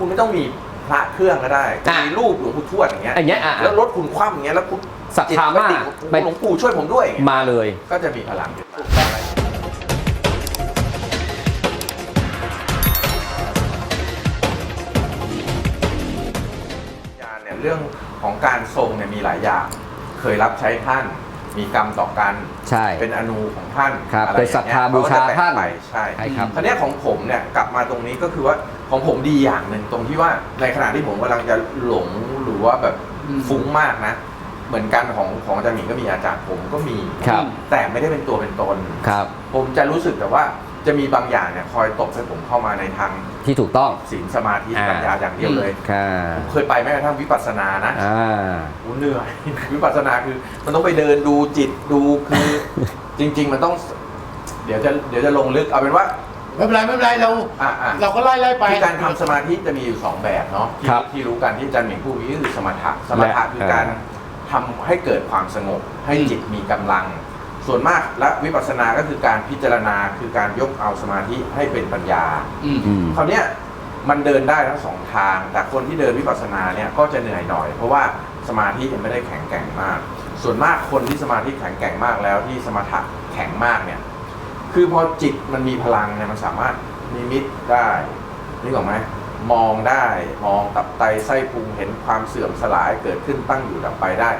คุณไม่ต้องมีพระเครื่องก็ได้จะอะมีรูปหลวงปู่ทวดอย่างเงี้ยอย่างเงี้ยอะแล้วรถคุณคว่ำอย่างเงี้ยแล้วคุณศรัทธามากจิตไปไปติดหลวงปู่หลวงปู่ช่วยผมด้วยอย่างเงี้ย มาเลย ก็จะมีพลังขึ้นมาญาณเนี่ยเรื่องของการทรงเนี่ยมีหลายอย่าง เคยรับใช้ท่าน มีกรรมต่อกันใช่ เป็นอนูของท่านครับอะไรเป็นศรัทธาอย่งบูเงี้ยชาเขก็จะแบ่งท่าน ไปใช่ ใช่ครับ คราวเนี้ยของผมเนี่ยกลับมาตรงนี้ก็คือว่าของผมดีอย่างหนึ่งตรงที่ว่าในขณะที่ผมกำลังจะหลงหรือว่าแบบอืม ฟุ้งมากนะ เหมือนกันของของอาจารย์หมิงก็มีอาจารย์ผมก็มี ครับ แต่ไม่ได้เป็นตัวเป็นตน ครับ ผมจะรู้สึกแต่ว่า จะมีบางอย่างเนี่ยคอยตบให้ผมเข้ามาในทางที่ถูกต้อง ศีลสมาธิอ่า ปัญญาอย่างเดียวเลยค่ะผมเคยไปแม้กระทั่งวิปัสสนานะอ่าโอ้เหนื่อย วิปัสสนาคือ มันต้องไปเดินดูจิตดูคือ จริง ๆ มันต้อง เดี๋ยวจะเดี๋ยวจะลงลึกเอาเป็นว่า ไม่เป็นไรไม่เป็นไรเราอะอะ เราก็ไล่ไล่ไป คือการทำสมาธิจะมีอยู่สองแบบเนาะที่ครับที่รู้กันที่อาจารย์หมิงพูดนี้ก็คือสมถะสมถะและคือการทำให้เกิดความสงบ ให้จิตมีกำลัง ส่วนมากและวิปัสสนาก็คือการพิจารณาคือการยกเอาสมาธิให้เป็นปัญญา อืม อืม คราวเนี้ยมันเดินได้ทั้งสองทาง แต่คนที่เดินวิปัสสนาเนี่ยก็จะเหนื่อยหน่อย เพราะว่าสมาธิยังไม่ได้แข็งแกร่งมาก ส่วนมากคนที่สมาธิแข็งแกร่งมากแล้วที่สมถะแข็งมากเนี่ย คือพอจิตมันมีพลังเนี่ยมันสามารถนิมิตได้นี่หรอกไหมมองได้มองตับไตไส้พุงเห็นความเสื่อมสลายเกิดขึ้นตั้งอยู่ดับไปได้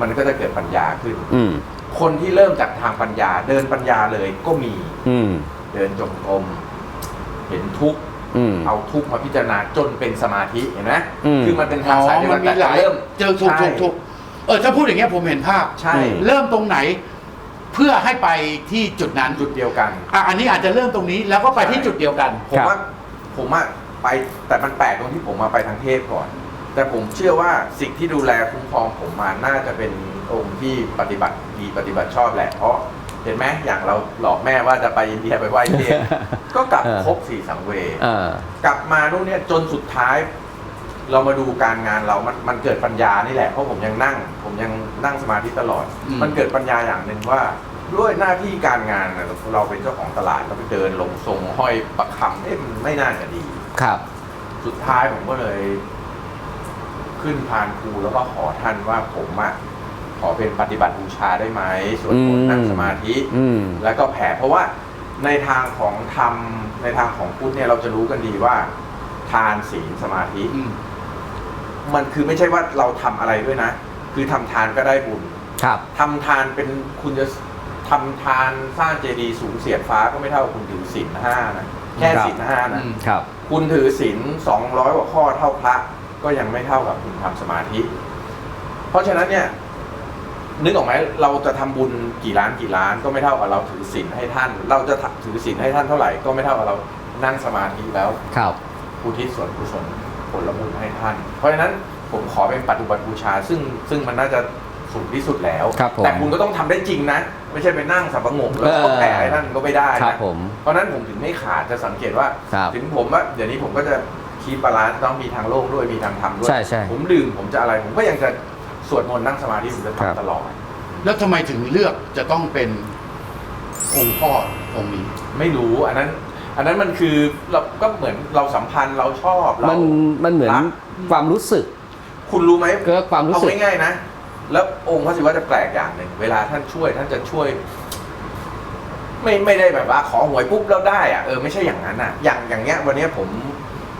มันก็จะเกิดปัญญาขึ้น อืม คนที่เริ่มจากทางปัญญา เดินปัญญาเลยก็มี อืม เดินจงกรมเห็นทุกข์อืม เอาทุกข์มาพิจารณาจนเป็นสมาธิเห็นไหมอืม คือมันเป็นอ๋ทางอสายเดียวมักันนมีแต่หลายเริ่มเจอถูกใช่ถูกถูกเออถ้าพูดอย่างเงี้ยผมเห็นภาพ ใช่อืมเริ่มตรงไหนเพื่อให้ไปที่จุดนั้นจุดเดียวกัน อะอันนี้อาจจะเริ่มตรงนี้แล้วก็ไปที่จุดเดียวกัน ผมครับ ว่าผมอะไปแต่มันแปลกตรงที่ผมมาไปทางเทพก่อน แต่ผมเชื่อว่าสิ่งที่ดูแลคุ้มครองผมมาน่าจะเป็น องค์ที่ปฏิบัติดีปฏิบัติชอบแหละเพราะเห็นไหมอย่างเราหลอกแม่ว่าจะไปอินเดียไปไหว้เทพก็กลับเออครบสี่สังเวยเออกลับมานู่นเนี่ยจนสุดท้าย เรามาดูการงานเรามันมันเกิดปัญญานี่แหละเพราะผมยังนั่ง ผมยังนั่งสมาธิตลอดอืมมันเกิดปัญญาอย่างหนึ่งว่า ด้วยหน้าที่การงานน่ะเราเป็นเจ้าของตลาดเราไปเดินลงทรงห้อยประคำเอ๊ะมันไม่น่าจะดีครับ สุดท้ายผมก็เลย ขึ้นพานครูแล้วก็ขอท่านว่าผมอะ ขอเป็นปฏิบัติบูชาได้ไหมสวดมนต์นั่งสมาธิ อืม แล้วก็แผ่เพราะว่าในทางของธรรมในทางของพุทธเนี่ยเราจะรู้กันดีว่า ทานศีลสมาธิ อืม มันคือไม่ใช่ว่าเราทำอะไรด้วยนะ คือทำทานก็ได้บุญครับ ทำทานเป็นคุณจะทำทานสร้างเจดีย์สูงเสียดฟ้าก็ไม่เท่าคุณถือศีลห้านะแค่ครับ ศีลห้านะ อืม ครับ คุณถือศีลสองร้อยกว่าข้อเท่าพระก็ยังไม่เท่ากับคุณทำสมาธิ เพราะฉะนั้นเนี่ย นึกออกไหมเราจะทำบุญกี่ล้านกี่ล้านก็ไม่เท่ากับเราถือศีลให้ท่าน เราจะถือศีลให้ท่านเท่าไหร่ก็ไม่เท่ากับเรานั่งสมาธิแล้วครับอุทิศส่วนกุศลผลบุญให้ท่าน เพราะฉะนั้นผมขอเป็นปัจจุบันบูชา ซึ่งซึ่งมันน่าจะสูงที่สุดแล้วครับผมแต่คุณก็ต้องทำได้จริงนะ ไม่ใช่ไปนั่งสับประงกแล้วก็เออแผ่ให้ท่านก็ไม่ได้ครับนะผมเพราะฉะนั้นผมถึงไม่ขาดจะสังเกตว่าครับถึงผมว่าเดี๋ยวนี้ผมก็จะคีบาลานซ์ต้องมีทางโลกด้วยมีทางธรรมด้วยใช่ใช่ผมดื่มผมจะอะไรผมก็ยังจะ สวดมนต์นั่งสมาธิผมจะครับ ทำตลอด แล้วทำไมถึงเลือกจะต้องเป็นองค์พ่อองค์นี้ ไม่รู้อันนั้น อันนั้นมันคือเราก็เหมือนเราสัมพันธ์เราชอบเรา มันมันเหมือนรัก ความรู้สึกคุณรู้ไหมก็ความรู้เอาสึก ง่ายๆนะ แล้วองค์พระศิวะจะแปลกอย่างหนึ่งเวลาท่านช่วยท่านจะช่วย ไม่ไม่ได้แบบว่า ขอหวยปุ๊บแล้วได้อะเออไม่ใช่อย่างนั้นอะอย่างอย่างเงี้ย วันเนี้ยผม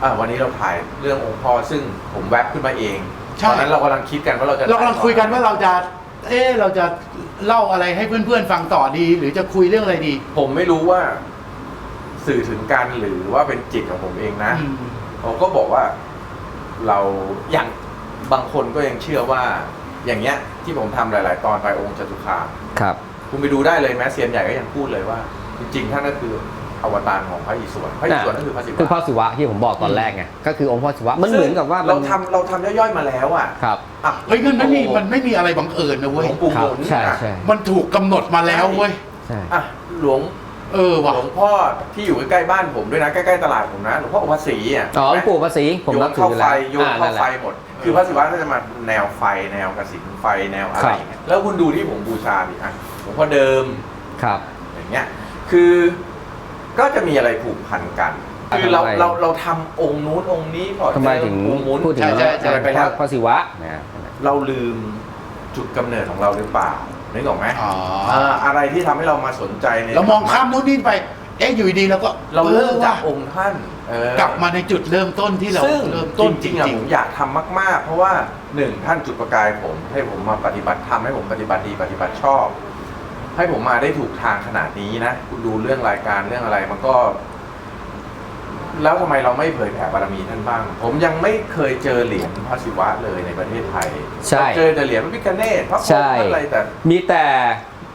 อ่าวันนี้เราถ่ายเรื่ององค์พ่อซึ่งผมแวบขึ้นมาเอง ใช่ ตอนนั้นเรากำลังคิดกันว่าเราจะเรากำลังคุยกันว่าเราจะ เออเราจะเล่าอะไรให้เพื่อนๆฟังต่อดี หรือจะคุยเรื่องอะไรดีผมไม่รู้ว่า สื่อถึงกันหรือว่าเป็นจิตของผมเองนะ อืม ผมก็บอกว่าเราอย่างบางคนก็ยังเชื่อว่า อย่างเงี้ยที่ผมทำหลาย ๆ ตอนไปองค์จตุคามครับ คุณไปดูได้เลยแม้เซียนใหญ่ก็ยังพูดเลยว่า จริงๆท่านก็คือ อวตารของพระอิศวรพระอิศวรก็คือพระศิวะคือพ่อศิวะที่ผมบอกตอนแรกไงก็คือองค์พ่อศิวะมันเหมือนกับว่ามัเรานทำเราทำย่อยๆมาแล้วอะครับอะเฮ้ยมันไม่มีมันไม่มีอะไรบังเอิญนะหลเว้ยวงปู่คหรับมุนใช่อะใช่มันถูกกำหนดมาแล้วเว้ยใช่อะหลวงเออว่ะหลวงพ่อที่อยู่ใกล้ๆบ้านผมด้วยนะใกล้ๆตลาดผมนะหลวงพ่ออุปสีอะอ๋อหลวงปู่ภาษีผมโยนันบถือเข้าอยู่ไฟแล้วโยนอ่าเข้านั่นแหไฟละหมด คือพระศิวะก็จะมาแนวไฟแนวกระสินไฟแนวอะไรอย่างเงี้ยแล้วคุณดูที่ผมบูชาดิอะหลวงพ่อเดิมครับ อย่างเงี้ยคือ ก็จะมีอะไรผูกพันกัน คือเราทำไม เราเราทำองค์นู้นองค์นี้พอทำไมถึงเจอองค์นู้นพูดถึงใช่ใช่ใช่ไปแล้วพระศิวะนะ เราลืมจุดกำเนิดของเราหรือเปล่านึกออกไหมอ๋ออ่าอะไรที่ทำให้เรามาสนใจในเรามองข้ามนู่นนี่ไป เอ๊ะอยู่ดีๆเราก็เราเริ่มออจากว่ะองค์ท่านเออกลับมาในจุดเริ่มต้นที่เราซึ่งเริ่มต้นจจริงๆอะริงผมอยากทำมาก ๆ เพราะว่าหนึ่งท่านจุดประกายผมให้ผมมาปฏิบัติธรรมให้ผมปฏิบัติดีปฏิบัติชอบ ให้ผมมาได้ถูกทางขนาดนี้นะคุณดูเรื่องรายการเรื่องอะไรมันก็ แล้วทำไมเราไม่เผยแผ่บารมีท่านบ้าง ผมยังไม่เคยเจอเหรียญพระศิวะเลยในประเทศไทยใช่เราเจอแต่เหรียญพระพิฆเนศพระพรหใช่มพระอะไรแต่ มีแต่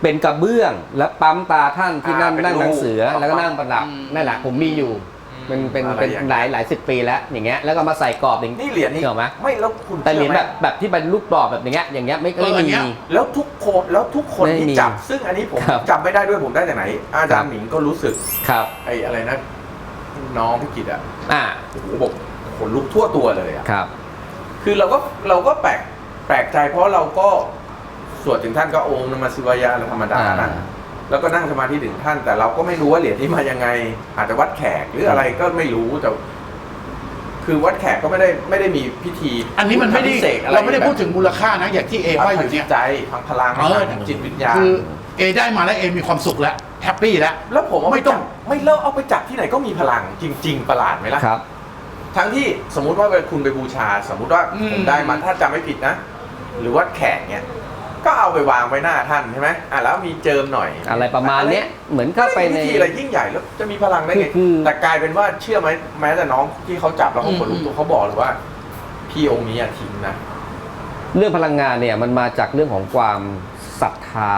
เป็นกระเบื้องและปั๊มตาท่านที่นั่งอ่าเป็นนั่งหนังรูป เสือแล้วก็นั่งประดับอืม นั่นแหละผมมีอยู่ เป็นเป็นอะไรเป็นอย่าง หลายหลายสิบปีแล้วอย่างเงี้ยแล้วก็มาใส่กรอบอย่างนี่เหรียญนี่เชื่อไหมไม่แล้วคุณแต่เหรียญชื่อแบไมบแบบที่เป็นลูกกรอบแบบอย่างเงี้ยอย่างเงี้ยไม่เออไม่อันเนี้มียแล้วทุกคนแล้วทุกคนไม่ที่มีจับ ซึ่งอันนี้ผมครับจำไม่ได้ด้วยผมได้แต่ไหน อาจารครัย์บ หมิงก็รู้สึกครับไอ้อะไรนะ น้องพิกิตอะอ่าโอ้โหบอกขนลุกทั่วตัวเลยอะครับ คือเราก็เราก็แปลกแปลกใจเพราะเราก็สวดถึงท่านก็องค์นมัสสิวายาธรรมดานะอ่า แล้วก็นั่งสมาธิถึงท่าน แต่เราก็ไม่รู้ว่าเหรียญนี้มายังไง อาจจะวัดแขกหรืออะไรก็ไม่รู้แต่คือวัดแขกก็ไม่ได้ไม่ได้มีพิธีอันนี้มันไม่ได้พิเศษอะเราไม่ได้พูดถึงมูลค่านะอย่างที่เอพัว่าอฒยู่จิเนี่ตยใจพังพลังเออทางจิตวิญญาณคือเอได้มาแล้วเอมีความสุขแล้วแฮปปี้แล้วแล้วผมเอาไม่ไม่ต้ต้อองงไม่เลิกเอาไปจับที่ไหนก็มีพลังจริง ๆ ประหลาดไหมล่ะครับ ทั้งที่สมมุติว่าคุณไปบูชา สมมุติว่าอืมผมได้มาถ้าจำไม่ผิดนะ หรือว่าแขกเนี่ย ก็เอาไปวางไว้หน้าท่านใช่ไหมอะแล้วมีเจิมหน่อยอะไรประมาณเนี้ยเหมือนเข้าไปไม่ในมีพิธีอะไรยิ่งใหญ่แล้วจะมีพลังได้ไงคือคือ แต่กลายเป็นว่าเชื่อไหมแม้แต่น้องที่เขาจับแล้วเขาขนลุกอืมตัวเขาบอกเลยว่า พี่องค์นี้อะทิ้งนะเรื่องพลังงานเนี่ยมันมาจากเรื่องของความศรัทธา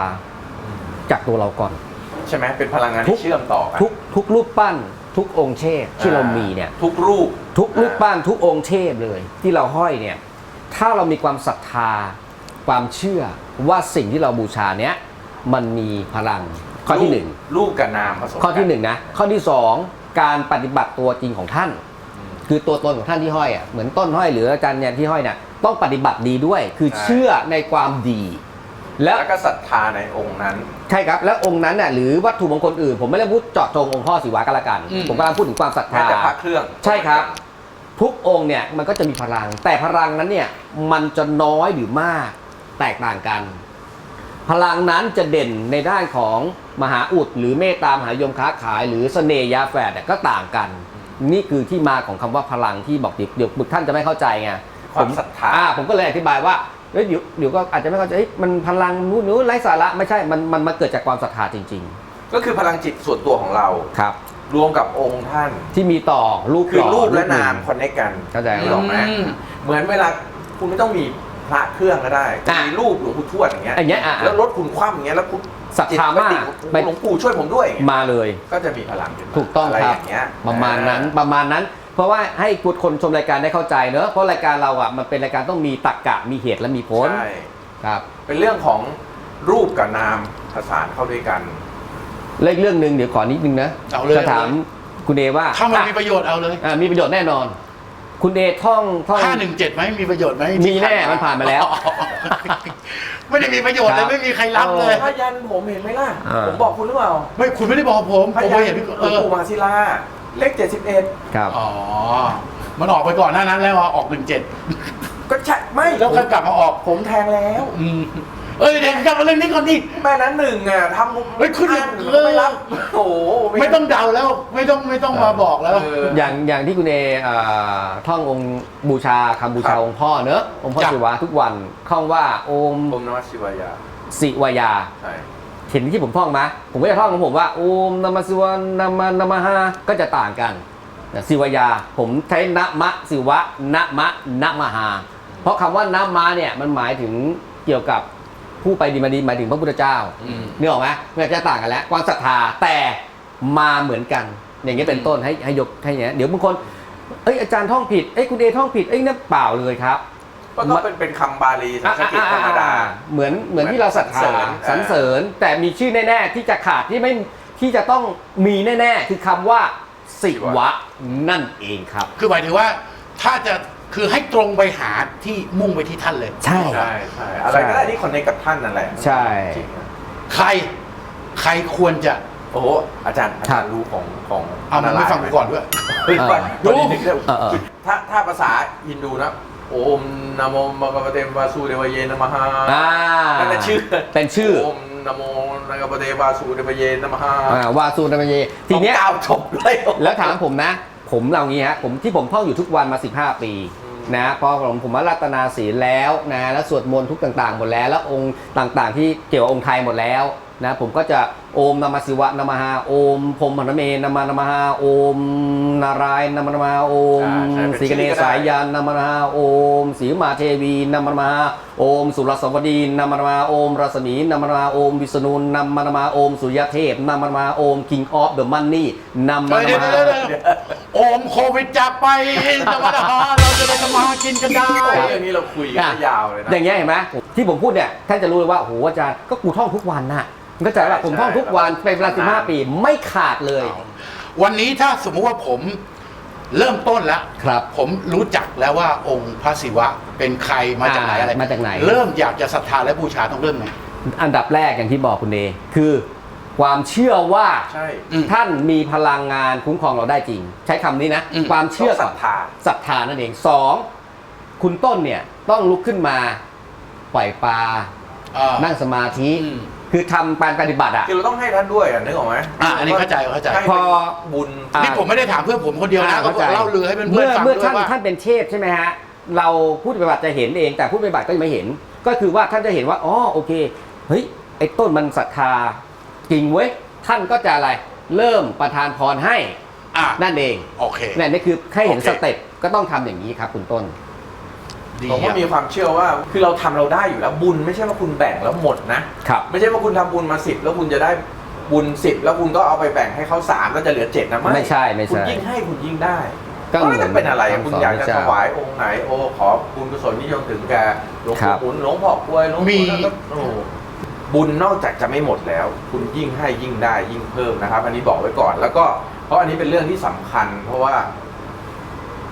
จากตัวเราก่อน ใช่ไหมเป็นพลังงานทุก ที่เชื่อมต่อกันทุกทุกรูปปั้น ทุกองค์เทพที่เรามีเนี่ย ทุกรูป ทุกรูปปั้นทุกองค์เทพเลย ที่เราห้อยเนี่ย ถ้าเรามีความศรัทธา ความเชื่อ ว่าสิ่งที่เราบูชาเนี้ยมันมีพลังข้อที่หนึ่งรูปกับนามผสมข้อที่หกันึ่งนะข้อที่สองการปฏิบัติตัวจริงของท่านอืมคือตัวตนของท่านที่ห้อยอะเหมือนต้นห้อยหรืออาจารย์เนี่ยที่ห้อยเนี่ยต้องปฏิบัติดีด้วยคือใช่เชื่อในความดีแล้วแล้วก็ศรัทธาในองค์นั้น ใช่ครับแล้วองค์นั้นน่ะหรือวัตถุมงคลอื่น ผมไม่ได้พูดเจาะจงองค์พ่อศิวะก็แล้วกันอืมผมกำลังพูดถึงความศรัทแม้ธาแต่พระเครื่อง ใช่ครับ ทุกองค์เนี่ยมันก็จะมีพลัง แต่พลังนั้นเนี่ยมันจะน้อยหรือมาก แตกต่างกัน พลังนั้นจะเด่นในด้านของมหาอุดหรือเมตตามหานิยมค้าขาย หรือเสน่ห์ยาแฝดเนี่ยก็ต่างกัน นี่คือที่มาของคำว่าพลังที่บอกเดี๋ยวเดี๋ยวท่านจะไม่เข้าใจไงความศรัทธาอ่าผมก็เลยอธิบายว่าเอ้ยเดี๋ยวเดี๋ยวก็อาจจะไม่เข้าใจเอ้ยมันพลังนู้นนู้นไร้สาระไม่ใช่มันมันมาเกิดจากความศรัทธาจริงก็คือพลังจิตส่วนตัวของเราๆครับ รวมกับองค์ท่านที่มีต่อรูปคือหล่รูปและหนามงคอนเนคกันเข้าใจนึกไหอมอกไหมอืมเหมือนเวลาคุณไม่ต้องมี พระเครื่องก็ได้อะมีรูปหลวงปู่ทวดอย่างเงี้ยอย่างเงี้ยอะแล้วรถคุณคว่ำอย่างเงี้ยแล้วคุณศรัทธามากจิตไปติดหลวงปู่ช่วยผมด้วยอย่างเงี้ยมาเลย ก็จะมีพลังขึ้นมาถูกต้องอะไรครัอบย่างเงี้ยประมาณนั้นประมาณนั้น เพราะว่าให้คุณคนชมรายการได้เข้าใจเนอะเพราะรายการเราอะมันเป็นรายการต้องมีตรรกะมีเหตุและมีผลใช่ครับ เป็นเรื่องของรูปกับนามผสานเข้าด้วยกันเรื่องเรื่องหนึ่งเดี๋ยวขอนิดนึงนะเอาเลย จะถามคุณเอว่าถ้ามันอะมีประโยชน์เอาเลย อะมีประโยชน์แน่นอน คุณเอท่องท่อง ห้าหนึ่งเจ็ดไหมมีประโยชน์ไหมมีแน่มันผ่านมาแล้ว ไม่ได้มีประโยชน์เลยครับไม่มีใครรับเลย พยันผมเห็นไหมล่ะ อ่า ผมบอกคุณหรือเปล่าไม่คุณไม่ได้บอกผมพผมยัไม่นเห็นพี่หลเอวงอปู่มหาศิลาเลขเจ็ดสิบเอ็ดครับ อ๋อ มันออกไปก่อนหน้านั้นแล้วอะออกหนึ่งเจ็ดก็ใช่ไม่แล้วก็กลับมาออกผมแทงแล้ว อืม เอ้ยเดี๋ยวกลับมาเรื่องนี้ก่อนดิ แม่นั้นหนึ่งอะทำมุมเฮ้ยคุณอ่านเออไม่รับโอ้โหไม่ต้องเดาแล้วไม่ต้องไม่ต้องมาบอกแล้ว เออ อย่างอย่างที่คุณเออ่าท่ององค์บูชาคำบูครัชาบองค์พ่อเนอะองค์พ่อจ้ะ ศิวะทุกวันท่องว่าโอมผมนมัสสิวายาสิวายาใช่ เห็นที่ผมท่องไหมผมก็จะท่องของผมว่าโอมนามาสิวานามานามาฮาก็จะต่างกันนะสิวายาผมใช้นะมะสิวะนะมะนะมาฮาเพราะคำว่านะมะเนี่ยมันหมายถึงเกี่ยวกับ ผู้ไปดีมาดีหมายถึงพระพุทธเจ้าอืมนึกออกไหมมันจะต่างกันแล้วความศรัทธาแต่มาเหมือนกัน อย่างนี้ยเป็นต้นให้ให้ยกให้อย่างเงี้ยเดี๋ยวบางคนเอ้ยอาจารย์ท่องผิดเอ้ยคุณเอท่องผิดเอ้ยนั่นเปล่าเลยครับก็ก็เป็นเป็นคำบาลีสันสกฤตธรรมดาเหมือนเหมือนที่เราศรัทธาสรรเสริญสรรเสริญแต่มีชื่อแน่ๆที่จะขาดที่ไม่ที่จะต้องมีแน่ ๆ คือคำว่าสิวะนั่นเองครับ คือหมายถึงว่าถ้าจะ คือให้ตรงไปหาที่มุ่งไปที่ท่านเลย ใช่ ใช่ใช่อะไรก็ได้ที่คอนเนคกับท่านนั่นแหละใช่ จริงๆใครใครควรจะโอ้โหอาจารย์อาจารย์รู้ของของเอามันไม่ฟังกูก่อนด้วย เฮ้ยเออตอนนี้นึกได้เออเออ ถ้าถ้าภาษาฮินดูนะ โอมนะโมมะกะปะเตวาสุเดวเยนะมหาอ่านั่นแหละชื่อเป็นชื่อโอมนะโมนะกะปะเตวาสุเดวเยนะมหาอ่าวาซูนามเยทีเนี้ย ต้องก้าวจบเลย แล้วถามผมนะ ผมเรางี้ฮะผมที่ผมท่องอยู่ทุกวันมา 15 ปีอืม นะพอผมผมว่ารัตนาศีลแล้วนะแล้วสวดมนต์ทุกต่างๆหมดแล้ว แล้วองค์ต่างๆ ที่เกี่ยวกับองค์ไทยหมดแล้ว นะผมก็จะโอมนามาศิวะนามาฮาโอมพรหมพนเมนามานามาฮาโอม นารายณ์นามานามาฮาโอมอ่าใช่เป็นศรีกเนชื่อก็ได้สายยานนามานามาฮาโอมศรีมาเทวีนามานามาฮาโอม สุรสวดีนามานามาฮาโอมรัศมีนามานามาฮาโอมวิษณุนามานามาฮาโอมสุริยเทพนามานามาฮาโอม King of the Money นามาเดี๋นายวมาเดี๋ยวฮาเดี๋ยวโอมโควิดจากไปธรรมดาเราจะได้ทำมาหากินกันได้เรื่องนี้เราคุยกันได้ยาวเลยนะอย่างเงี้ยเห็นไหมที่ผมพูดเนี่ยท่านจะรู้เลยว่าโอ้โหอาจารย์ก็กูท่องทุกวันน่ะ มันก็จะว่าผมท่องทุกวันเป็นเวลา15ปีไม่ขาดเลย วันนี้ถ้าสมมุติว่าผมเริ่มต้นแล้วครับผมรู้จักแล้วว่าองค์พระศิวะเป็นใครมาจากไหนอ่าอะไรมาจากไหน เริ่มอยากจะศรัทธาและบูชาต้องเริ่มไงอันดับแรกอย่างที่บอกคุณเดคือความเชื่อว่าใช่อืมท่านมีพลังงานคุ้มครองเราได้จริง ใช้คำนี้นะอืมความเชื่อต้องศรัก่อนทธาศรัทธานั่นเองสองคุณต้นเนี่ยต้องลุกขึ้นมาปล่อยปลาอ่านั่งสมาธิอืม คือทำการปฏิบัติอะ คือเราต้องให้ท่านด้วยอะนึกออกไหมอะอันนี้เข้าใจเข้าใจให้พอบุญ อะ นี่ผมไม่ได้ถามเพื่อนผมคนเดียวนะอ่าก็เข้าใจเล่าลือให้เพื่อนเมื่อๆฟังเมื่อด้วท่ายนว่า ท่านเป็นเทพใช่ไหมฮะ เราผู้ปฏิบัติจะเห็นเอง แต่ผู้ปฏิบัติก็ยังไม่เห็น ก็คือว่าท่านจะเห็นว่าอ๋อโอเคเฮ้ยไอ้ต้นมันศรัทธาจริงเว้ยท่านก็จะอะไรเริ่มประทานพรให้อะนั่นเองโอเค นั่นนี่คือให้เห็นโอเค สเต็ปก็ต้องทำอย่างนี้ครับคุณต้น ดีผมก็อะมีความเชื่อว่าคือเราทำเราได้อยู่แล้วบุญไม่ใช่ว่าคุณแบ่งแล้วหมดนะ ครับ ไม่ใช่ว่าคุณทำบุญมาสิบแล้วคุณจะได้บุญสิบแล้วคุณก็เอาไปแบ่งให้เขาสามแล้วจะเหลือเจ็ดนะไม่ใช่ไม่ใช่ คุณยิ่งให้คุณยิ่งได้ก็เหมืไม่อนได้เป็นอะไรอะคุณอยากจะคำสอนพระเจ้าถวายองค์ไหนโอ้ขอบุญกุศลนิยมถึงแกหลวงครัปู่บหมุนหลวงพ่อกล้วยหลวงมี ปู่นั่นก็โอ้บุญนอกจากจะไม่หมดแล้ว คุณยิ่งให้ยิ่งได้ยิ่งเพิ่มนะครับ อันนี้บอกไว้ก่อน แล้วก็เพราะอันนี้เป็นเรื่องที่สำคัญ เพราะว่า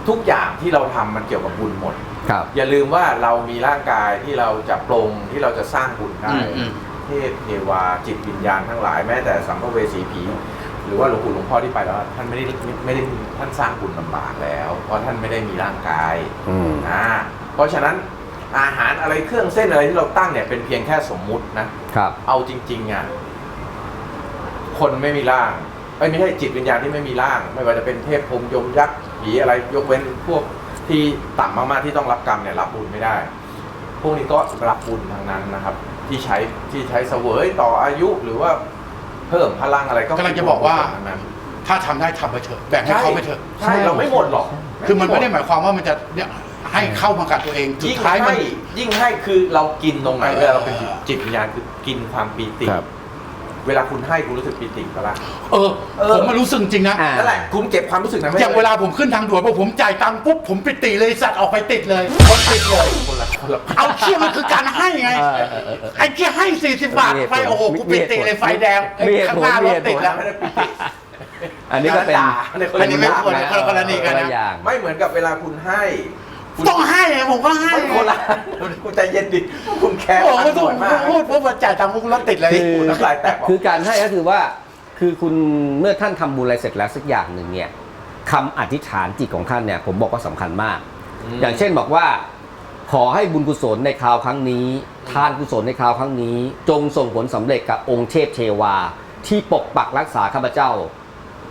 ทุกอย่างที่เราทำมันเกี่ยวกับบุญหมด ครับ อย่าลืมว่าเรามีร่างกายที่เราจะปรงที่เราจะสร้างบุญได้อืมอืม เทพเทวาจิตวิญญาณทั้งหลายแม้แต่สัมภเวสีผี หรือว่าหลวงปู่หลวงพ่อที่ไปแล้ว ท่านไม่ได้ไม่ได้ท่านสร้างบุญลำบากแล้ว เพราะท่านไม่ได้มีร่างกายอืม อ่าเพราะฉะนั้นอาหารอะไรเครื่องเส้นอะไรที่เราตั้งเนี่ยเป็นเพียงแค่สมมุตินะ ครับ เอาจริงๆอะคนไม่มีร่างเอ้ยไม่ใช่จิตวิญญาณที่ไม่มีร่าง ไม่ว่าจะเป็นเทพพรหมยมยักษ์ผีอะไรยกเว้นพวก ที่ต่ำมากๆที่ต้องรับกรรมเนี่ยรับบุญไม่ได้ พวกนี้ก็รับบุญทางนั้นนะครับ ที่ใช้ที่ใช้เสวยต่ออายุหรือว่าเพิ่มพลังอะไรก็กำลังจะบอกว่าทางนั้นถ้าทำได้ทำไปเถอะแบ่งให้เขาไปเถอะ ใช่เราไม่หมดหรอกคือมันไม่ได้หมายความว่ามันจะเนี่ยให้เข้ามากับตัวเองสุดยิ่งท้ายมัให้นยิ่งให้คือเรากินตรงไหนเออเวลาเราเป็นจิตวิญญาณคือกินความปีติ ครับ เวลาคุณให้คุณรู้สึกปีติปะล่ะ เออ เออ ผมมารู้สึกจริงนะ อ่า นั่นแหละคุณเก็บความรู้สึกนั้นไว้อย่างเวลาผมขึ้นทางด่วนพอผมจ่ายตังค์ปุ๊บผมปิติเลยสัตว์ออกไปติดเลย คนติดเลยคนละคนละเอาเชี่ยมันคือการให้ไง เออเออเออเออไอ้ที่ให้ 40 บาทมีเหตุไปผลโอ้โหกูปิติเลยไฟแดงไอ้มีเหตุข้างผลหน้ารมีถเหตุผล ติดแล้ว ไม่ได้ปีติ อันนี้ก็เป็น ด่าอันนี้ไม่ควรคนละคนละนี่กันนะคละอย่าง ไม่เหมือนกับเวลาคุณให้คุณ ต้องให้ไงผมก็ให้ไม่คนละคุณใจเย็นดิคุณแคร์โอ้โหมันทุด่กวนมากพูดปุ๊บจ่ายตังค์ปุ๊บรถติดเลยคือน้ำลายแตกออกคือการให้ก็คือว่า คือคุณเมื่อท่านทำบุญอะไรเสร็จแล้วสักอย่างหนึ่งเนี่ยคำอธิษฐานจิตของท่านเนี่ยผมบอกว่าสำคัญมาก อย่างเช่นบอกว่า ขอให้บุญกุศลในคราวครั้งนี้ ทานกุศลในคราวครั้งนี้ จงส่งผลสำเร็จกับองค์เทพเทวา ที่ปกปักรักษาข้าพเจ้า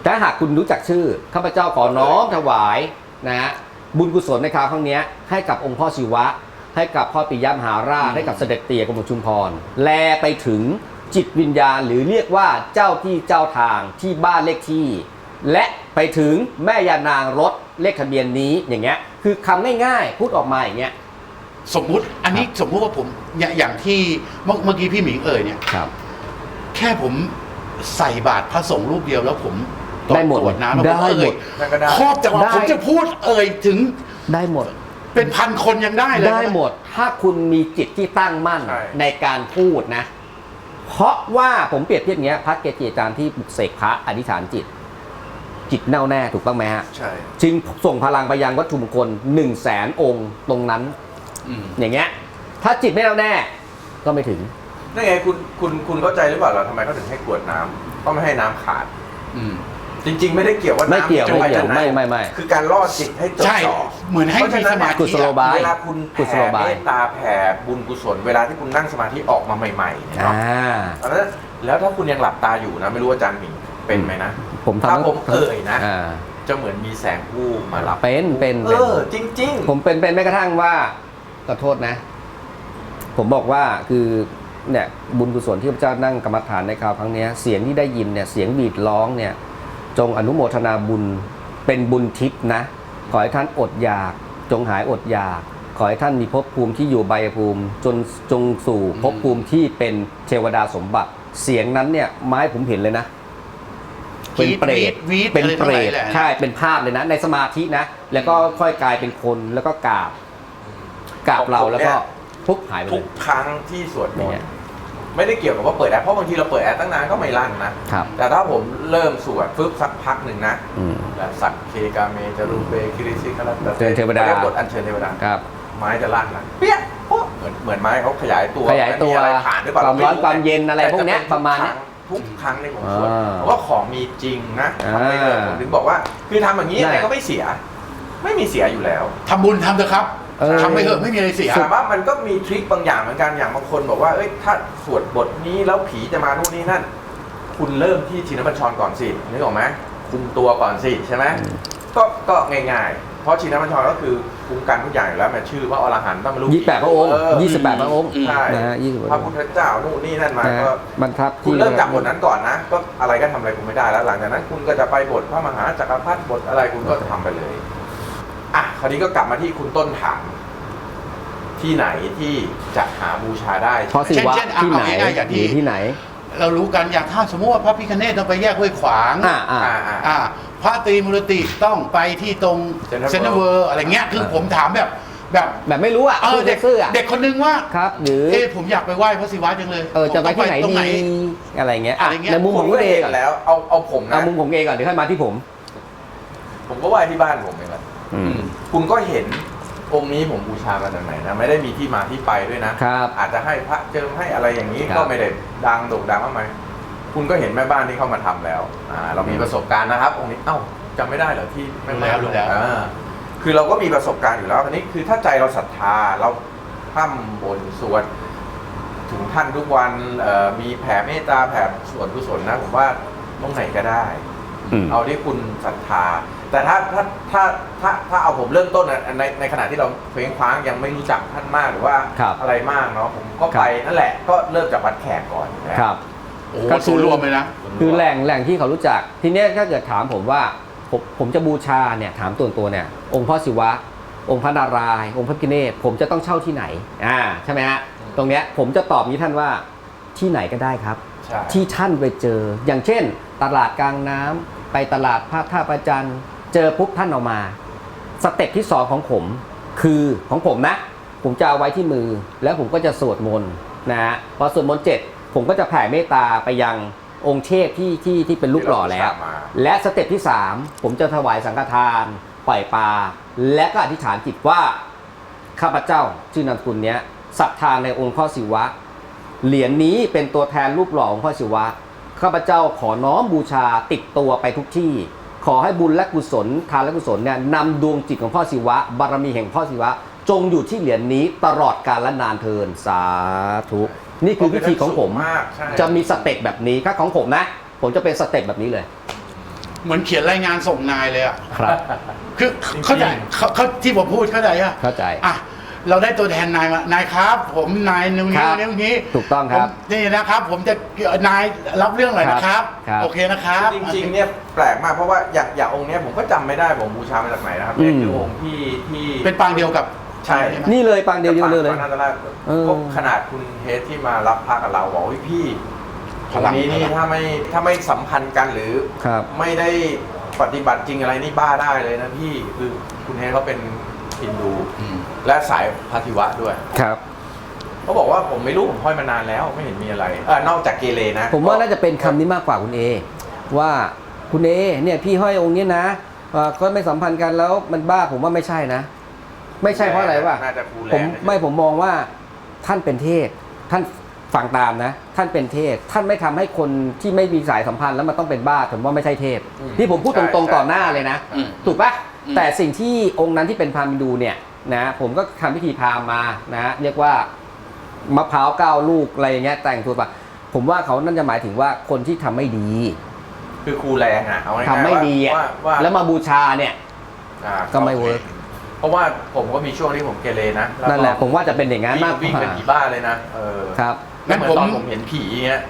ถ้าหากคุณรู้จักชื่อข้าพเจ้าขอน้อมถวายนะฮะ บุญกุศลในคราวครั้งเนี้ยให้กับองค์พ่อศิวะ ให้กับพ่อปิยมหาราชอืมให้กับเสด็จเตี่ยกรมหลวงชุมพร แลไปถึงจิตวิญญาณหรือเรียกว่าเจ้าที่เจ้าทางที่บ้านเลขที่ และไปถึงแม่ยานางรถเลขทะเบียนนี้อย่างเงี้ยคือคำง่ายๆพูดออกมาอย่างเงี้ยสมมุติอันนี้สมมุติว่าผมอย่างอย่างที่เมื่อเมื่อกี้พี่หมิงเอ่ยเนี่ยครับ แค่ผมใส่บาตรพระสงฆ์รูปเดียวแล้วผม ได้หมดตรวจน้ำแล้วได้ผมหมเอ่ยดนั่นก็ได้ครอบจังหวะได้ผมจะพูดเอ่ยถึงได้หมด เป็นพันคนยังได้เลยได้หมด ถ้าคุณมีจิตที่ตั้งมั่นใช่ในการพูดนะ เพราะว่าผมเปรียบเทียบอย่างเงี้ยพระเกจิอาจารย์ที่ปลุกเสกพระอธิษฐานจิต จิตแน่วแน่ถูกต้องไหมฮะใช่จึงส่งพลังไปยังวัตถุมงคลหนึ่งแสนองค์ตรงนั้นอืมอย่างเงี้ย ถ้าจิตไม่แน่วแน่ ก็ไม่ถึงนั่นไงคุณคุณคุณเข้าใจหรือเปล่าเราทำไมเขาถึงให้กรวดน้ำก็ไม่ให้น้ำขาด อืม จริงๆ ไม่ได้เกี่ยวว่าไม่น้ำเกี่ยวจะไม่เกี่ยวปจากหนไม่ไม่ไม่ คือการล่อจิตให้จดใช่จ่อเหมือนให้เพราะมีฉะนั้นสมาธิ กุศโลบายเวลาคุณกุศโลแผ่บาย เมตตาแผ่บุญกุศลเวลาที่คุณนั่งสมาธิออกมาใหม่ๆเนี่ยอ่าเนาะตอนนั้นแล้วถ้าคุณยังหลับตาอยู่นะไม่รู้ว่าอาจารย์หมิงเป็นไหมนะผมทำถ้าผมเอ่ยนะ อ่า จะเหมือนมีแสงผู้มารับเป็นเป็นเอเป็น อจริง ๆ ผมเป็นเป็นแม้กระทั่งว่าขอโทษนะ ผมบอกว่าคือเนี่ยบุญกุศลที่พระเจ้านั่งกรรมฐานในคราวครั้งเนี้ยเสียงที่ได้ยินเนี่ยเสียงบีดร้องเนี่ย จงอนุโมทนาบุญเป็นบุญทิพย์นะ ขอให้ท่านอดอยาก จงหายอดอยาก ขอให้ท่านมีภพภูมิที่อยู่ใบยภูมิ จนจงสู่ภพภูมิที่เป็นเทวดาสมบัติ เสียงนั้นเนี่ยไม้ผมเห็นเลยนะ เป็นเปรตวีดเป็นอะไรเปรทั้งหลายตแหละใช่เป็นภาพเลยนะ ในสมาธินะ แล้วก็ค่อยกลายเป็นคนแล้วก็กราบกราบเราแล้วก็ปุ๊บหายไปทุเลกยครั้งที่สวดมอย่างนเงี้ต์ย ไม่ได้เกี่ยวกับว่าเปิดแอปเพราะบางทีเราเปิดแอปตั้งนานก็ไม่ลั่นนะ ครับ แต่ถ้าผมเริ่มสวดฟึบสักพักหนึ่งนะอืม แบบสักเคกาเมจารูเปคิริซิคารัตเชิญเทวดารียกบทอัญเชิญเทวดา ครับ ไม้จะลั่นนะเปี้ยโป๊ะเหมือนเหมือนไม้เขาขยายตัวขยายตัวมีอะไรผ่านหรือเปล่าความร้อนไความเย็นอะไรแต่พวกเนี้ยจประมาณเนี้ยทุกครั้งในผมสวดอ่าเพราะว่าของมีจริงนะทำได้เลยอ่าผมถึงบอกว่า คือทำอย่างนี้ยังไงได้ก็ไม่เสีย ไม่มีเสียอยู่แล้ว ทำบุญทำเถอะครับ เออ ทำไปเถอะไม่มีอะไรเสีย แต่ว่ามันก็มีทริคบางอย่างเหมือนกันอย่างบางคนบอกว่าเอ้ยถ้าสวดบทนี้แล้วผีจะมานู่นนี่นั่น คุณเริ่มที่ชินบัญชรก่อนสินึกออกไหมคุมตัวก่อนสิใช่ไหมก็ก็ง่ายๆ เพราะชินบัญชรก็คือคุมกันทุกอย่างอยู่แล้วมันชื่อว่าอรหันต์ต้องไม่รู้ยี่สิบแปดพระองค์เออยี่สิบแปดพระองค์อืมใช่นะฮะยี่สิบแปดพระพุทธเจ้านู่นนี่นั่นมานะก็ฮะบรรทัดคุณที่เริ่มจากบทนั้นก่อนนะ ก็อะไรก็ทำอะไรคุณไม่ได้แล้ว หลังจากนั้นคุณก็จะไปบทพระมหาจักรพรรดิบทอะไรคุณก็ทำไปเลย อะคราวนี้ก็กลับมาที่คุณต้นถาม ที่ไหนที่จะหาบูชาได้เพราะสิวะเช่นๆเอาที่ไหนเอาง่ายๆอย่างหที่รือที่ไหน เรารู้กันอย่างถ้าสมมติว่าพระพิคเนตต้องไปแยกห้วยขวางอ่าอ่า อ่าอ่า อ่าพระตรีมุรติต้องไปที่ตรง Central เซนเวอร์อะไรเงี้ยคือเออผมถามแบบแบบแบบไม่รู้อะเออเด็กซื่อๆอะเด็กคนนึงว่าครับ หรือเอ๊ะผมอยากไปไหว้พระศิวะจังเลยเออจะไปที่ไหนตรงดีอะไรเงี้ยอะอะไรเงี้ย ในมุมของคุณเอห็ก่อนแล้ว เอาเอาผมนะเอามุมของเอก่อนเดี๋ยวค่อยมาที่ผม ผมก็ไหว้ที่บ้านผมเองแหละอืม คุณก็เห็นองค์นี้ผมบูชามาจากไหนนะไม่ได้มีที่มาที่ไปด้วยนะครับอาจจะให้พระเจิมให้อะไรอย่างนี้ครับก็ไม่ได้ดังโด่งดังมากมายคุณก็เห็นแม่บ้านที่เข้ามาทำแล้วอ่าเรามีประสบการณ์นะครับ องค์นี้เอ้าจำไม่ได้เหรอที่แม่บ้านรู้แล้วอ่าคือเราก็มีประสบการณ์อยู่แล้วทีนี้คือถ้าใจเราศรัทธาเราพร่ำบนสวดถึงท่านทุกวันเอ่อมีแผ่เมตตาแผ่ส่วนกุศลนะผมว่าตรงไหนก็ได้ อืม เอาที่คุณศรัทธา แต่ถ้าถ้าถ้าถ้าถ้าเอาผมเริ่มต้นนะในในขณะที่เราเพลงคว้างยังไม่รู้จักท่านมากหรือว่าครับอะไรมากเนาะผมก็ไปนั่นแหละก็เริ่มจากวัดแขกก่อนนะครับ โอ้โหก็คือ ศูนย์รวมเลยนะ คือแหล่งแหล่งที่เขารู้จัก ทีเนี้ยถ้าเกิดถามผมว่าผมผมจะบูชาเนี่ยถามตัวตัวเนี่ยองค์พ่อศิวะ องค์พระนารายณ์องค์พระพิฆเนศผมจะต้องเช่าที่ไหนอ่าใช่ไหมฮะตรงเนี้ยผมจะตอบนี้ท่านว่าที่ไหนก็ได้ครับ ใช่ ที่ท่านไปเจออย่างเช่น ตลาดกลางน้ำไปตลาดพระท่าประจันทร์ เจอปุ๊บท่านเออกมา สเต็ปที่สองของผมคือของผมนะ ผมจะเอาไว้ที่มือ แล้วผมก็จะสวดมนต์นะฮะพอสวดมนต์เจ็ดผมก็จะแผ่เมตตาไปยังองค์เทพที่ที่ที่เป็นรูปหล่อแล้ว และสเต็ปที่ 3 ผมจะถวายสังฆทาน ปล่อยปลา และก็อธิษฐานจิตว่า ข้าพเจ้าชื่อนามสกุลเนี้ยศรัทธาในองค์พ่อศิวะ เหรียญนี้เป็นตัวแทนรูปหล่อของพ่อศิวะ ข้าพเจ้าขอน้อมบูชาติดตัวไปทุกที่ ขอให้บุญและกุศลทานและกุศลเนี่ยนำดวงจิตของพ่อศิวะ บารมีแห่งพ่อศิวะ จงอยู่ที่เหรียญนี้ตลอดกาลและนานเทินสาธุนี่คือวิธีของผมมากใช่ จะมีสเต็ปแบบนี้ถ้าของผมนะ ผมจะเป็นสเต็ปแบบนี้เลยเหมือนเขียนรายงานส่งนายเลยอะ ครับ คือเข้าใจเขาเขาที่ผมพูดเข้าใจอะเข้าใจ อะ เราได้ตัวแทนนายมานายครับ ผมนายนิ้วครันี้บนิ้วนี้ถูกต้องครับผมนี่นะครับ ผมจะนายรับเรื่องหน่อยนะครับ ครับ โอเคนะครับ จริงๆเนี่ยแปลกมากเพราะว่าอย่างอย่างองค์เนี้ยผมก็จำไม่ได้ผมบูชามาจากไหนนะครับเนี่ยคือองค์ที่ที่ เป็นปางเดียวกับใช่ ไหม นี่เลยปางเดียวเดียวเลยพระนาตราชเออ ก็ขนาดคุณเฮดที่มารับพระกับเราบอกว่าพี่พตรงลังนี้นี่พลัง ถ้าไม่ถ้าไม่สัมพันธ์กันหรือ ครับ ไม่ได้ปฏิบัติจริงอะไรนี่บ้าได้เลยนะพี่คือคุณเฮดเขาเป็นฮินดู อืม และสายพระศิวะด้วย ครับ เขาบอกว่าผมไม่รู้ผมห้อยมานานแล้วไม่เห็นมีอะไรเออนอกจากเกเรนะผมว่าน่าจะเป็นคำนี้มากกว่าคุณเอว่าคุณเอเนี่ยพี่ห้อยองค์เนี้ยนะเอ่อก็ไม่สัมพันธ์กันแล้วมันบ้าผมว่าไม่ใช่นะ ไม่ใช่เพราะอะไรวะ น่าจะคูแลผมไม่ผมมองว่าท่านเป็นเทพท่านฟังตามนะ ท่านเป็นเทพท่านไม่ทำให้คนที่ไม่มีสายสัมพันธ์แล้วมันต้องเป็นบ้าผมว่าไม่ใช่เทพอืมที่ผมพูดตใช่รงใช่ๆต่อหน้าเลยนะ อืมถูกปะอืม แต่สิ่งที่องค์นั้นที่เป็นพราหมณ์ฮินดูเนี่ย นะผมก็ทำพิธีพราหมณ์มานะเรียกว่ามะพร้าวเก้าลูกอะไรอย่างเงี้ยแต่งตัวปะผมว่าเขานั่นจะหมายถึงว่าคนที่ทำไม่ดี คือครูแรงอะเอาง่ายๆทำไม่ดีอะว่าว่าแล้วมาบูชาเนี่ยอ่าก็ไม่เวิร์กเพราะว่าผมก็มีช่วงที่ผมเกเรนะวก็นั่นแหละผมว่าจะเป็นอย่างนั้นมากกวิ่งว่าเป็นผีบ้าเลยนะเออครับไม่เหมือนงั้นผมตอนผมเห็นผีเงี้ย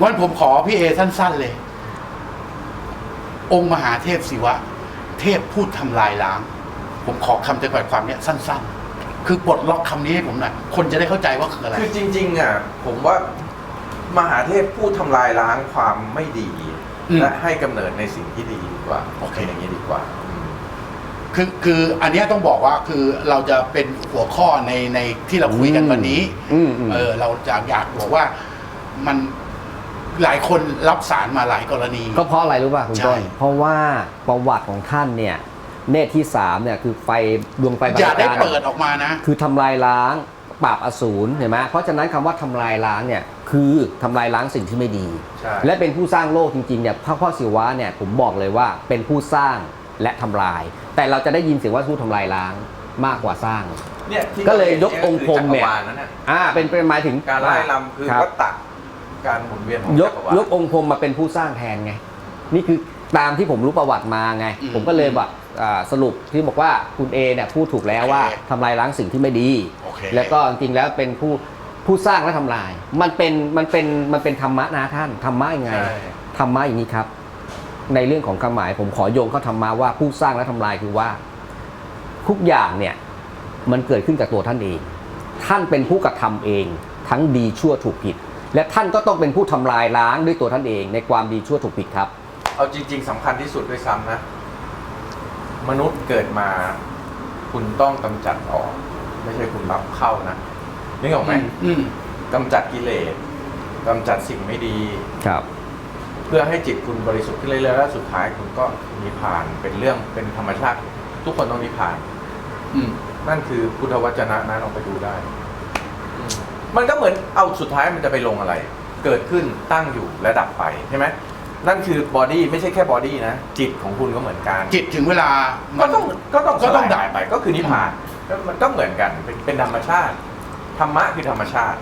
งั้นผมขอพี่เอสั้น ๆเลย องค์มหาเทพศิวะ เทพพูดทำลายล้าง ผมขอคำจำกัดความเนี้ยสั้น ๆ คือปลดล็อกคำนี้ให้ผมหน่อยคนจะได้เข้าใจว่าคืออะไร คือจริงๆอะผมว่ามหาเทพพูดทำลายล้างความไม่ดี อืม และให้กำเนิดในสิ่งที่ดีดีกว่าโอเคป็นอย่างนี้ดีกว่าอืม คือคืออันเนี้ยต้องบอกว่าคือเราจะเป็นหัวข้อในในที่เราคุยกันวันนี้อืมอืม เออเราจะอยากบอกว่ามันหลายคนรับสารมาหลายกรณี ก็เพราะอะไรรู้ป่ะคุณใช่ต้นเพราะว่าประวัติของท่านเนี่ย เนตรที่สามเนี่ยคือไฟดวงไฟอย่าได้บรรเปิดออกมานะ คือทำลายล้างปราบอสูรเห็นไหมเพราะฉะนั้นคำว่าทำลายล้างเนี่ยคือทำลายล้างสิ่งที่ไม่ดีใช่และเป็นผู้สร้างโลกจริงๆเนี่ยพระพ่อศิวะเนี่ยผมบอกเลยว่าเป็นผู้สร้างและทำลาย แต่เราจะได้ยินเสียงว่าผู้ทำลายล้างมากกว่าสร้างเนี่ยที่ก็เลยยกองค์พรหมเนี่ยคือจักรวาลนั่นน่ะอ่าเป็นเป็นหมายถึงการไล่ลำคือรับวัตตะการหมุนเวียนของยจักกรวาลยกองค์พรหมมาเป็นผู้สร้างแทนไงนี่คือ ตามที่ผมรู้ประวัติมาไง อืมผมก็เลยแบบอ่าสรุปที่บอกว่าคุณเอเนี่ยพูดถูกแล้วว่าโอเคทำลายล้างสิ่งที่ไม่ดี โอเค แล้วก็จริงๆแล้วเป็นผู้ผู้สร้างและทำลาย มันเป็นมันเป็นมันเป็นธรรมะนะท่านธรรมะยังไง ใช่ ธรรมะอย่างนี้ครับ ในเรื่องของคำหมายผมขอโยงเข้าธรรมะว่าผู้สร้างและทำลายคือว่า ทุกอย่างเนี่ยมันเกิดขึ้นกับตัวท่านเอง ท่านเป็นผู้กระทำเอง ทั้งดีชั่วถูกผิด และท่านก็ต้องเป็นผู้ทำลายล้างด้วยตัวท่านเอง ในความดีชั่วถูกผิดครับ เอาจริง ๆสำคัญที่สุดด้วยซ้ำนะ มนุษย์เกิดมา คุณต้องกำจัดออก ไม่ใช่คุณรับเข้านะนึกออกไหมอืมกำจัดกิเลสกำจัดสิ่งไม่ดี ครับ เพื่อให้จิตคุณบริสุทธิ์ขึ้นเรื่อยๆแล้วสุดท้ายคุณก็นิพพานเป็นเรื่องเป็นธรรมชาติ ทุกคนต้องนิพพาน อืมนั่นคือพุทธวจนะนะลองไปดูได้อืมมันก็เหมือนเอาสุดท้ายมันจะไปลงอะไร เกิดขึ้นตั้งอยู่และดับไปใช่ไหม นั่นคือบอดี้ไม่ใช่แค่บอดี้นะ จิตของคุณก็เหมือนกันจิตถึงเวลาก็ต้องก็ต้องก็ต้องสลายหายไปก็คือนิพพานก็มันก็เหมือนกันเป็นเป็นธรรมชาติธรรมะคือธรรมชาติ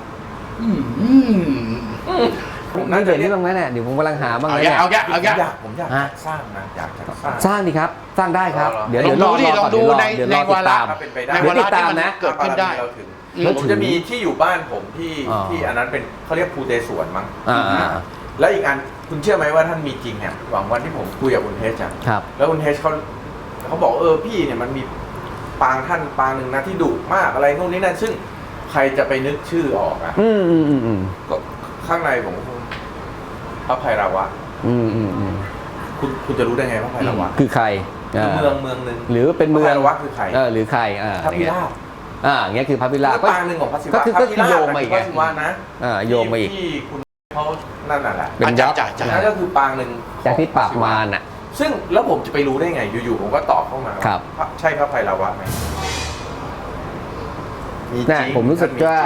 อืมอืมผมนั่น่านจะเดี๋ยวเรียนี้กบ้างไหมเนี่ยเดี๋ยวผมกำลังหาบ้างเอาเลยแกเนี่ยเอาแกผมเอาแกอยากผมอยากฮะ สร้างนะอยากจะสร้าง สร้างดีครับ สร้างได้ครับรอๆเดี๋ยวเดี๋ยวลรอองดูรอลองก่อนดูเดี๋ยวรอในเดี๋ยวรอติดในวาระตามถ้าเป็นไปได้ ในวาระเดี๋ยวติดตามที่มันนะ เกิดขึ้นได้เราถึงอืมแล้วผมถึงจะมีที่อยู่บ้านผมที่อ๋อ ที่อันนั้นเป็นเขาเรียกภูเตสวนมั้ง อ่าอ่าแล้วอีกอัน คุณเชื่อไหมว่าท่านมีจริงเนี่ยหวังวันที่ผมคุยกับคุณเทสอะครับ แล้วคุณเทสเขาเขาบอกเออพี่เนี่ยมันมีปางท่านปางหนึ่งนะที่ดุมากอะไรนู่นนี่นั่นซึ่งใครจะไปนึกชื่อออกอะอืมอืมอืมอืมก็ข้างในผมก็พระไพราวะอืมอืมอืมคุณคุณจะรู้ได้ไงพระไพราวะคือใครคืออ่าเมืองเมืองหนึ่งหรือเป็นเมืองพระไพราวะคือใครเออหรือใครอ่าพระพิราบอ่าอย่างเงี้ยคือพระพิราบ คือปางหนึ่งของพระศิวะก็คือพระก็คือพิราบโยงมาอีกพระศิวะนะอ่าโยงมาอีก ที่คุณ เขานั่นน่ะแหละเป็นยักษ์ จ่ายจ่ายนั่นก็คือปางหนึ่งจากที่ปราบมารน่ะ ซึ่งแล้วผมจะไปรู้ได้ไง อยู่ๆผมก็ตอบเข้ามาว่าครับพะใช่พระไพราวะไหมมีจนะริงผมรู้สึกว่า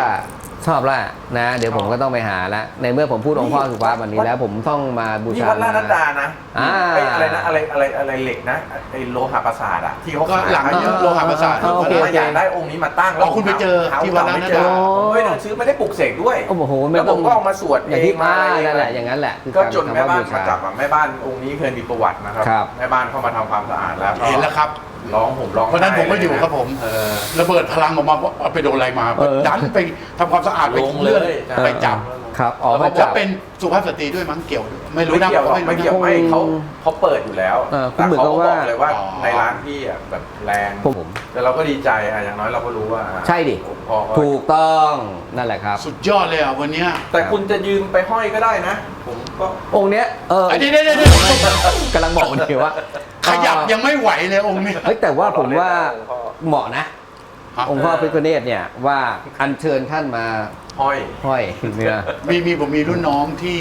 จริง ชอบละนะเดี๋ยวผมก็ต้องไปหาละในเมื่อผมพูดองค์พ่อสุภาพวันนี้แล้วผมต้องมาบูนี่ชาวัดลาดนัดดานะอ่า ไอ้อะไรนะอะไรอะไรอะไรเหล็กนะไอ้โลหะประสาทอะที่เขาก็ขายหลังกันเยอะโลหะประสาทอ่าโอเค ผมอยากได้องค์นี้มาตั้งอ๋อคุณไปเจอหาที่วัดลาดนัดดา ไม่เจอผมไม่ได้ซื้อไม่ได้ปลุกเสกด้วยโอ้โหไม่แล้วผต้องมก็เอามาสวดอย่างที่เมาอะไรนั่นแหละอย่างนั้นแหละคือก็รจนแม่บ้านคำว่มาจับอะแม่บ้านองค์นี้เคยมีประวัตินะครับ ครับ แม่บ้านเข้ามาทำความสะอาดแล้วก็ เห็นแล้วครับ ร้องห่มร้องเพราะฉะนั้นผมก็อยู่ไห้เลครับผมเออ ระเบิดพลังออกมาว่าเอาไปโดนอะไรมา เออดันไปทำความสะอาดไปลงเลื่อนเลยไปจับ ครับอ๋อแล้วพบระอกเจ้าว่าเป็นสุภาพสตรีด้วยมั้งเกี่ยวด้วยไม่รู้ไม่นะเกี่ยวหรอกไม่ไม่รู้เกี่ยวนะ ไม่เขาเขาเปิดอยู่แล้วเออคุณแต่เหมือนเขากับก็บว่าอกเลยว่าอ๋อ ในร้านพี่อะแบบแรงผม แต่เราก็ดีใจอะอย่างน้อยเราก็รู้ว่าใช่ดิ ผมพอก็ถูกต้องนั่นแหละครับ สุดยอดเลยอะวันเนี้ยแต่คุณจะยืมไปห้อยก็ได้นะ ผมก็องค์เนี้ยเออไอ้เดี๋ยวเดี๋ยวเดี๋ยวเดี๋ยวกำลังบอกเดียวว่าขยับยังไม่ไหวเลยองค์เนี้ย เฮ้ยแต่ว่าผมว่าองค์พ่อเหมาะนะ องค์พ่อพิฆเนศเนี่ยว่าอัญเชิญท่านมา ห้อยห้อยเนี่ยมีมีผมมีรุ่นน้องที่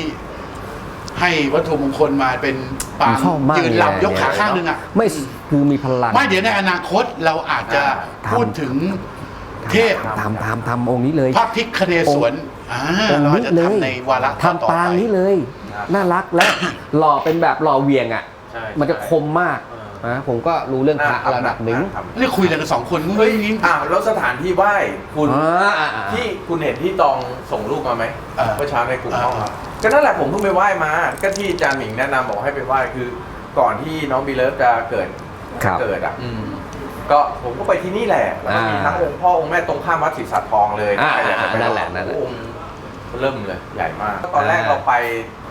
ให้วัตถุมงคลมาเป็นปางชอบมากยืนเลย ลำยกขาข้างหนึงอะ ไม่คือมีพลังไม่เดี๋ยวในอนาคตเราอาจจะอ่าพูดถึงเทพทำทำทำองค์นี้เลย พระพิคเนศวรอ่าองค์เรานี้จะเลยทำในวาระต่อทำปางนี้เลย ครับ น่ารักและ หล่อเป็นแบบหล่อเวียงอะ ใช่มันจะคมมาก เออ นะผมก็รู้เรื่องพระาทำระดับหนึ่งาทำนี่คุยกันสองคนเฮ้ยนี่อ้าวแล้วสถานที่ไหว้คุณอ่าอ่าอ่าที่คุณเห็นที่ตองส่งรูปมาไหมเออเมื่อเช้าในกลุ่มห้องเออก็นั่นแหละผมเพิ่งไปไหว้มา ก็ที่อาจารย์หมิงแนะนำบอกให้ไปไหว้คือ ก่อนที่น้องบีเลิฟจะเกิดครับเกิดอะอืมก็ผมก็ไปที่นี่แหละแล้วก็มีอ่าทั้งองค์พ่อองค์แม่ตรงข้ามวัดศรีสัตทองเลยอ่าใครอยากจะไปนั่นแหละนั่นแหละองค์เริ่มเลยใหญ่มาก ตอนแรกอ่าเราไป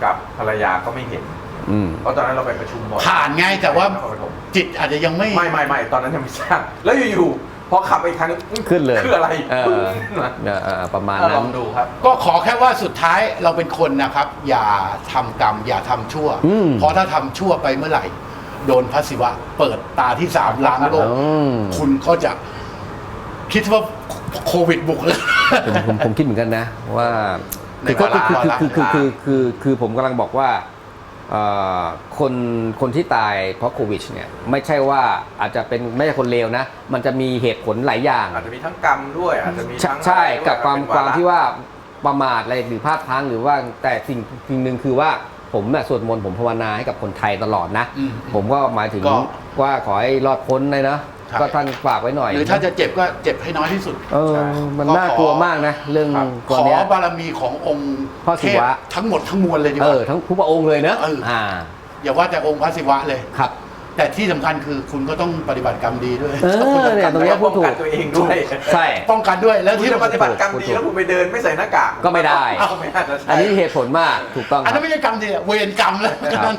กับภรรยาก็ไม่เห็น อืม เพราะตอนนั้นเราไปประชุมบ่อยผ่านไงแต่ว่า นครปฐมจิตอาจจะยังไม่ ไม่ไม่ไม่ตอนนั้นยังไม่สร้างแล้วอยู่ๆพอขับไปอีกครั้งนึงอื้อขึ้นเลยคืออะไรเออปึ้งมาเออเออประมาณอะลนั้อน งดูครับ ก็ขอแค่ว่าสุดท้ายเราเป็นคนนะครับ อย่าทำกรรม อย่าทำชั่ว อืม เพราะถ้าทำชั่วไปเมื่อไหร่ โดนพระศิวะ เปิดตาที่สามล้างโลก อืมคุณก็จะคิดว่าโควิดบุกเลย ผมผมผมคิดเหมือนกันนะว่าในคือก็วาระคือคือคือวาระคือคือคือคือผมกำลังบอกว่าเอ่อ คนคนที่ตายเพราะโควิดเนี่ยไม่ใช่ว่าอาจจะเป็นไม่ใช่คนเลวนะ มันจะมีเหตุผลหลายอย่างอาจจะมีทั้งกรรมด้วยอาจจะมีใช่ทั้งใช่อะไรด้วยกับความเป็นความระที่ว่าประมาทอะไรหรือพลาดพลั้งหรือว่าแต่สิ่งสิ่งหนึ่งคือว่าผมน่ะสวดมนต์ผมภาวนาให้กับคนไทยตลอดนะอืมผมก็หมายถึงก็ว่าขอให้รอดพ้นเลยนะใช่ ก็ท่านฝากไว้หน่อย หรือถ้าจะเจ็บก็เจ็บให้น้อยที่สุดเออ มันน่ากลัวมากนะ เรื่องครับขตัวอเนี้ย บารมีขององค์พระศิเทพวะทั้งหมดทั้งมวลเลยดีกเอว่าอทั้งผู้พระองค์เลยเนอะเอออ่ อ่า อย่าว่าแต่องค์พระศิวะเลย ครับ แต่ที่สำคัญคือคุณก็ต้องปฏิบัติกรรมดีด้วยเออคุณจะเนี่ยตรงเนี้ยป้องกันตัวเองด้วย ใช่ ป้องกันด้วยแล้วคุณที่จะปฏิบัติกรรมพูดดีถูกแล้วคุณไปเดินไม่ใส่หน้ากากก็ไม่ได้ เอาไม่น่าจะใช่อันนี้เหตุผลมากถูกต้องคอันรันั้บ นไม่ใช่กรรมดีอะเวรกรรมเลยครับ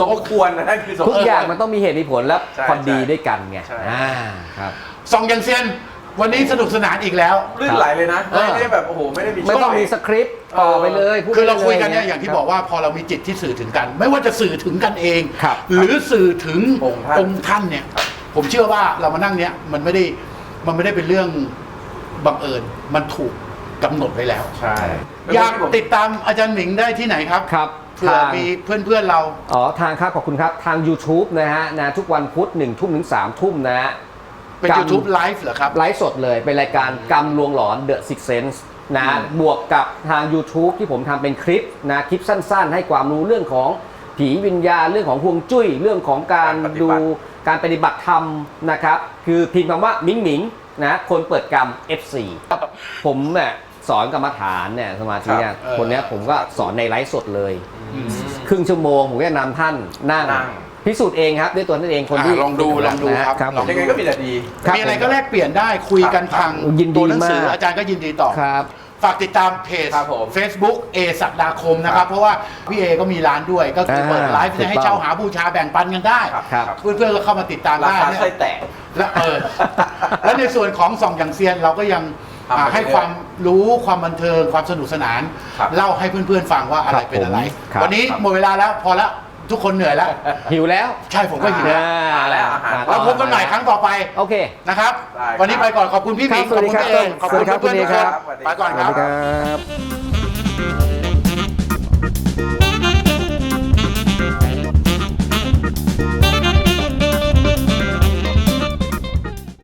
สมควรนะนั่นคือสมทุกควรอย่างมันต้องมีเหตุมีผลแล้วใช่พอดีด้วยกันไงใช่ อ่าครับสองยังเซียน วันนี้สนุกสนานอีกแล้ว ลื่นไหลเลยนะเออไม่ได้แบบโอ้โหไม่ได้มีไม่ต้องช่ยมีสคริปต์ต่อไปเลยพูดคือเราคุยกันลเนี่ยอย่างที่บอกว่าพอเรามีจิตที่สื่อถึงกัน ไม่ว่าจะสื่อถึงกันเอง ครับ หรือสื่อถึงองค์ท่าน องค์ท่านเนี่ย ผมเชื่อว่าเรามานั่งเนี้ยมันไม่ได้มันไม่ได้เป็นเรื่องบังเอิญมันถูกกำหนดไว้แล้ว ใช่อยากติดตามอาจารย์หมิงได้ที่ไหนครับ ครับเผื่อทาง มีเพื่อนๆเรา อ๋อทางครับขอบคุณครับทาง YouTube นะฮะนะทุกวันพุธ1ทุ่มถึง3ทุ่มนะฮะเป็น กรรม YouTube ไลฟ์เหรอครับ ไลฟ์สดเลย เป็นรายการกรรมลวงหลอน The Six Sense นะอืม บวกกับทาง YouTube ที่ผมทำเป็นคลิปนะคลิปสั้นๆ ให้ความรู้เรื่องของผีวิญญาณเรื่องของฮวงจุ้ย เรื่องของการการปฏิดูบัติ การปฏิบัติธรรมนะครับ คือพิมพ์คำว่ามิงมิงนะคนเปิดกรรม F4 ผมเนี่ยสอนกรรมฐานเนี่ยสมาธิเนี่ยครับเออคนเนี้ยผมก็สอนในไลฟ์สดเลยอืม ครึ่งชั่วโมงผมก็จะนำท่านนั่งนั่ง พิสูจน์เองครับ ด้วยตัวท่านเองคนที่อ่าลองดูลองดูครับครับลองยังไงก็มีแต่ดี ครับมีอะไรก็แลกเปลี่ยนได้คุยกันครับทางยินดีตัวหนังสือมาก อาจารย์ก็ยินดีตอบ ครับ ฝากติดตามเพจ ครับผม Facebook เอศักดาคมนะครับ เพราะว่าพี่เอก็มีร้านด้วย ก็คืออ่าเปิดไลฟ์ถูกจะให้ต้องเช่าหาบูชาแบ่งปันกันได้ครับครับ เพื่อนๆก็เข้ามาติดตามราได้คาเนี่ยไส้แตก และเออและในส่วนของส่องอย่างเซียนเราก็ยังทำไปอ่าให้เรื่อยๆ ความรู้ความบันเทิงความสนุกสนาน ครับ เล่าให้เพื่อนๆฟังว่าอะไรครับเป็นอะไรผมครับ วันนี้หมดเวลาแล้วพอแล้วทุกคนเหนื่อยแล้ว หิวแล้วใช่ผมก็หิวแล้ว มาแล้วอาหาร เราพบกันใหม่ครั้งต่อไปโอเค นะครับ ได้ครับ วันนี้ไปก่อนขอบคุณพี่หมิงครับขอบคุณสวัสดีพี่เอครับขอบคุณสวัสดีครับเพื่อนๆทุกคนสวัสดีครับ ไปก่อนสควัสรับ ดีครับ